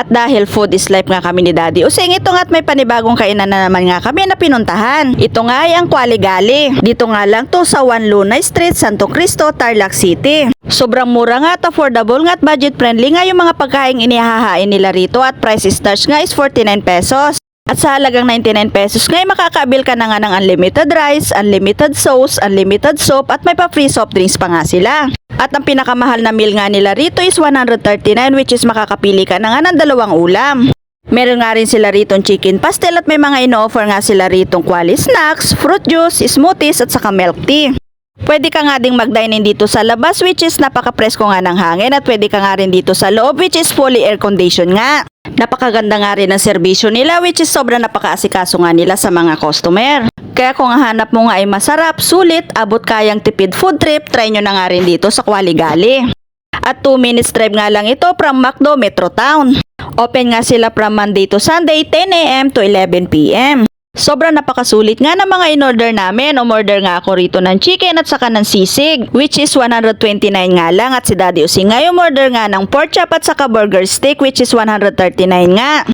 At dahil food is life nga kami ni Daddy Useng, ito nga at may panibagong kainan na naman nga kami na pinuntahan. Ito nga ay ang Kwaligali. Dito nga lang to sa Juan Luna Street, Santo Cristo, Tarlac City. Sobrang mura nga at affordable nga at budget friendly nga yung mga pagkain inihahain nila rito at price starts nga is 49 pesos. At sa halagang 99 pesos ngayon makakabil ka na nga ng unlimited rice, unlimited sauce, unlimited soap at may pa free soft drinks pa nga sila. At ang pinakamahal na meal nga nila rito is 139 which is makakapili ka na nga ng dalawang ulam. Meron nga rin sila rito chicken pastel at may mga ino-offer nga sila rito quali snacks, fruit juice, smoothies at saka milk tea. Pwede ka nga ding mag-dine-in dito sa labas which is napaka-presko nga ng hangin at pwede ka nga rin dito sa loob which is fully air condition nga. Napakaganda nga rin ang serbisyo nila which is sobrang napaka-asikaso nga nila sa mga customer. Kaya kung hanap mo nga ay masarap, sulit, abot kayang tipid food trip, try nyo na nga rin dito sa Kwaligali. At 2 minutes drive nga lang ito from Macdo Metro Town. Open nga sila from Monday to Sunday 10am to 11pm. Sobrang napakasulit nga ng mga in-order namin. Umorder nga ako rito ng chicken at saka ng sisig, which is 129 nga lang. At si Daddy Using nga umorder nga ng pork chop at saka burger steak, which is 139 nga.